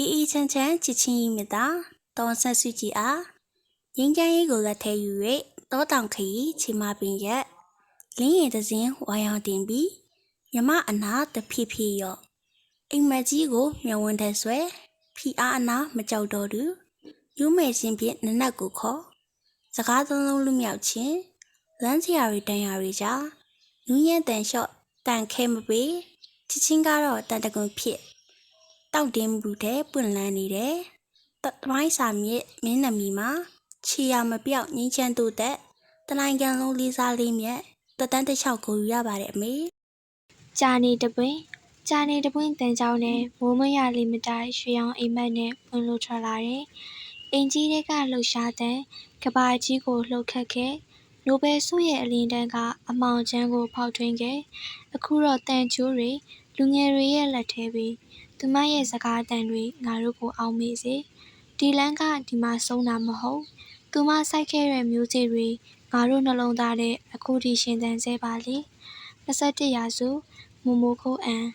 အေးအေးချမ်းချမ်းချစ်ချင်းဤမြတ်တာတောဆက်စုကြည်အားငင်းချမ်းရေးကိုလက်ထဲယူ၍တောတောင်ခရီချီမပင်ရက်လင်းရင်တစင်းဝါရောင်တင်ပြီးမြမအနာတဖြည်းဖြည်းရော့အိမ်မက်ကြီးကိုမျက်ဝန်းထဲဆွဲဖီအားအနာမကြောက်တော့သူယူမဲ့ချင်းဖြင့်နနက်ကိုခေါ်စကားသုံးလုံးလူမြောက်ချင်းလမ်းစရာတွေတန်ရာတွေကြားနူးညံ့တန်လျှော့တန်ခဲမပေးချစ်ချင်းကတော့တန်တကွန်ဖြစ် တောက်တင်းဘူးတဲ့ပွင့်လန်းနေတယ်။တမိုင်းစာမြစ်မင်းနမီမှာခြေရမပြောက်ငင်းချမ်းတို့တဲ့တနိုင်ငံလုံးလေးစားလေးမြတ်တတန်းတစ်လျှောက်ကိုယူရပါတယ်အမေကြာနေတပွင့်ကြာနေတပွင့်တန်ကြောင်းနဲ့မိုးမရလေးမတိုင်ရွှေရောင်အိမ်မက်နဲ့ဝင်လို့ထွက်လာတယ်။အိမ်ကြီးတွေကလှုပ်ရှားတဲ့ကဘာကြီးကိုလှုပ်ခတ်ခဲ့နိုဘယ်ဆုရဲ့အလင်းတန်းကအမောင်ချမ်းကိုဖောက်ထွင်းခဲ့အခုတော့တန်ချိုးတွေ လူငယ်တွေရဲ့လက်ထဲပြီးသူမရဲ့စကားတန်တွေ ငါတို့ကို အောက်မေ့စေ ဒီလန်းက ဒီမှာဆုံးတာမဟုတ် သူမစိုက်ခဲ့တဲ့ မျိုးစေ့တွေ ငါတို့နှလုံးသားထဲ အခုထိ ရှင်သန်စေပါလေ21ရာစုမမိုခိုးအန်